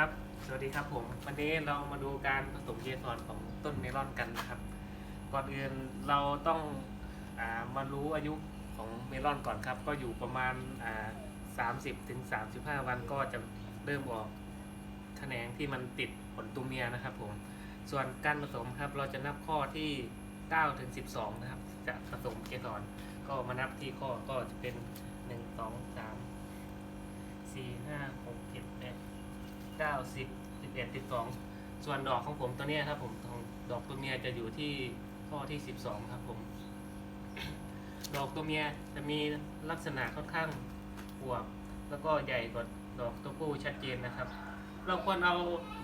ครับ สวัสดีครับผม วันนี้เรามาดูการผสมเกสรของต้นเมลอนกันนะครับ ก่อนอื่นเราต้องอามารู้อายุของเมลอนก่อนครับ ก็อยู่ประมาณอ่า30ถึง35วันก็จะเริ่มออกแขนงที่มันติดผลตัวเมียนะครับผม ส่วนการผสมครับเราจะนับข้อที่9ถึง12นะครับ จะผสมเกสร ก็มานับที่ข้อก็จะเป็น1 2 3 4 5 6 7 8เก้าสิบสิบเอ็ดสิบสองส่วนดอกของผมตัวเนี้ยครับผมดอกตัวเมียจะอยู่ที่ข้อที่สิบสองครับผม ดอกตัวเมียจะมีลักษณะค่อนข้างอวบแล้วก็ใหญ่กว่าดอกตัวผู้ชัดเจนนะครับ เราควรเอา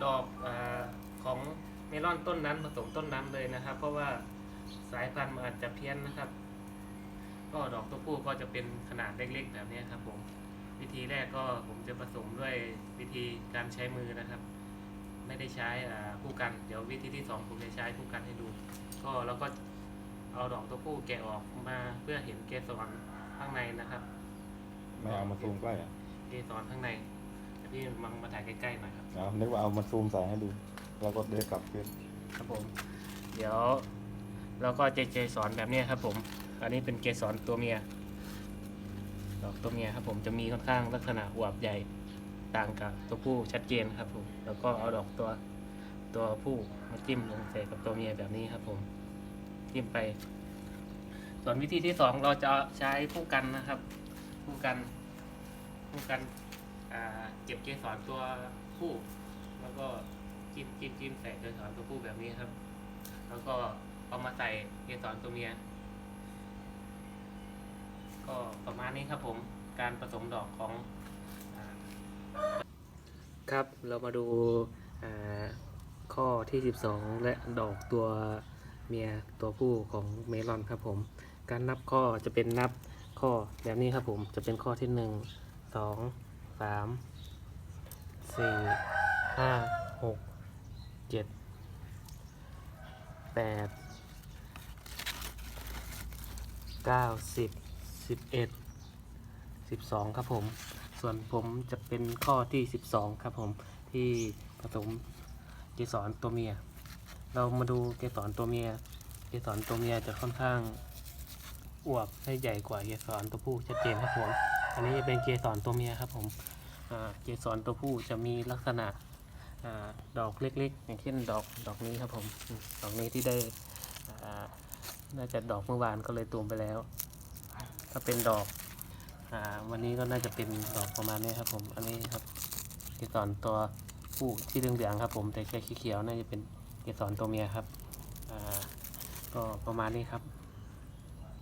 ดอกอของเมลอนต้นนั้นผสมต้นนั้นเลยนะครับ เพราะว่าสายพันธุ์มันอาจจะเพี้ยนนะครับ ก็ดอกตัวผู้ก็จะเป็นขนาดเล็กๆแบบนี้ครับผม วิธีแรกก็ผมจะผสมด้วย ธีการใช้มือนะครับ ไม่ได้ใช้อ่าคู่กัน เดี๋ยววิธีที่สองผมจะใช้คู่กันให้ดู ก็เราก็เอาดอกตัวผู้แกะออกมาเพื่อเห็นเกสรข้างในนะครับไม่เอามาซูมใกล้อะเกสรข้างในเดี๋ยวพี่มังมาถ่ายใกล้ๆหน่อยครับเอานึกว่าเอามาซูมใส่ให้ดูแล้วก็เดินกลับขึ้นครับผม เดี๋ยวเราก็จะเกสรแบบนี้ครับผม อันนี้เป็นเกสรตัวเมีย ดอกตัวเมียครับผมจะมีค่อนข้างลักษณะอวบใหญ่ ต่างกับตัวผู้ชัดเจนครับผมแล้วก็เอาดอกตัวตัวผู้มาจิ้มลงใส่กับตัวเมียแบบนี้ครับผมจิ้มไป ส่วนวิธีที่สองเราจะใช้ผู้กันนะครับ ผู้กัน ผู้กันเก็บเกสรตัวผู้แล้วก็จิ้มจิ้มจิ้มใส่เกสรตัวผู้แบบนี้ครับ แล้วก็เอามาใส่เกสรตัวเมีย ก็ประมาณนี้ครับผมการผสมดอกของ ครับ เรามาดูข้อที่ 12 และดอกตัวเมียตัวผู้ของเมลอนครับผม การนับข้อจะเป็นนับข้อแบบนี้ครับผม จะเป็นข้อที่ 1 2 3 4 5 6 7 8 9 10 11 12 ครับผม ส่วนผมจะเป็นข้อที่ 12 ครับผมที่ผสมเกสรตัวเมีย เรามาดูเกสรตัวเมีย เกสรตัวเมียจะค่อนข้างอวบให้ใหญ่กว่าเกสรตัวผู้ชัดเจนครับผม อันนี้จะเป็นเกสรตัวเมียครับผมเกสรตัวผู้จะมีลักษณะอดอกเล็กๆ อย่างเช่นดอกดอกนี้ครับผม ดอกนี้ที่ได้น่าจะดอกเมื่อวานก็เลยตูมไปแล้ว ถ้าเป็นดอก อาวันนี้ก็น่าจะเป็นดอกประมาณนี้ครับ ผม อันนี้ครับเกสรตัวผู้ที่เหลืองๆครับ ผมแต่แค่เขียวๆน่าจะเป็นเกสรตัวเมียครับอ่าก็ประมาณนี้ครับ